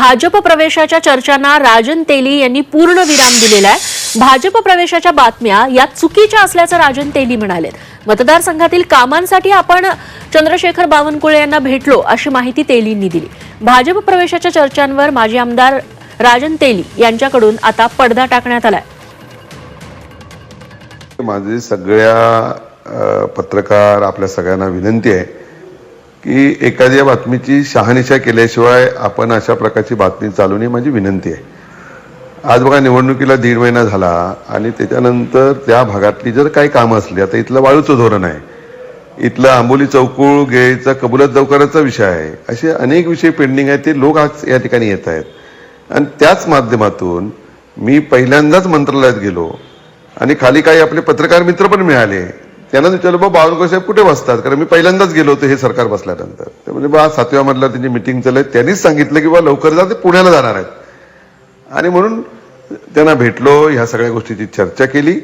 भाजप प्रवेशाच्या चर्चांना राजन तेली यांनी पूर्ण विराम दिलेला आहे. भाजप प्रवेशाच्या बातम्या या चुकीच्या असल्याचं राजन तेली म्हणाले मतदारसंघातील कामांसाठी आपण चंद्रशेखर बावनकुळे यांना भेटलो अशी माहिती तेलींनी दिली. भाजप प्रवेशाच्या चर्चांवर माजी आमदार राजन तेली यांच्याकडून आता पडदा टाकण्यात आलाय. माझी सगळ्या पत्रकार आपल्या सगळ्यांना विनंती आहे. की एखाद्या बातमीची शहानिशा केल्याशिवाय आपण अशा प्रकारची बातमी चालू नये माझी विनंती आहे. आज बघा निवडणुकीला दीड महिना झाला आणि त्याच्यानंतर त्या भागातली जर काही कामं असली आता इथलं वाळूचं धोरण आहे. इथलं आंबोली चौकूळ गेचा कबुलत चौकाराचा विषय आहे. असे अनेक विषय पेंडिंग आहेत ते लोक आज या ठिकाणी येत आहेत. आणि त्याच माध्यमातून मी पहिल्यांदाच मंत्रालयात गेलो आणि खाली काही आपले पत्रकार मित्र पण मिळाले. त्यांना विचारलं बाबा बावनकुळे साहेब कुठे बसतात? कारण मी पहिल्यांदाच गेलो होतो हे सरकार बसल्यानंतर. ते म्हणजे बा सातव्या मधला त्यांची मिटिंग चालू आहे. त्यांनीच सांगितलं की बा लवकर जा ते पुण्याला जाणार आहेत. आणि म्हणून त्यांना भेटलो ह्या सगळ्या गोष्टीची चर्चा केली.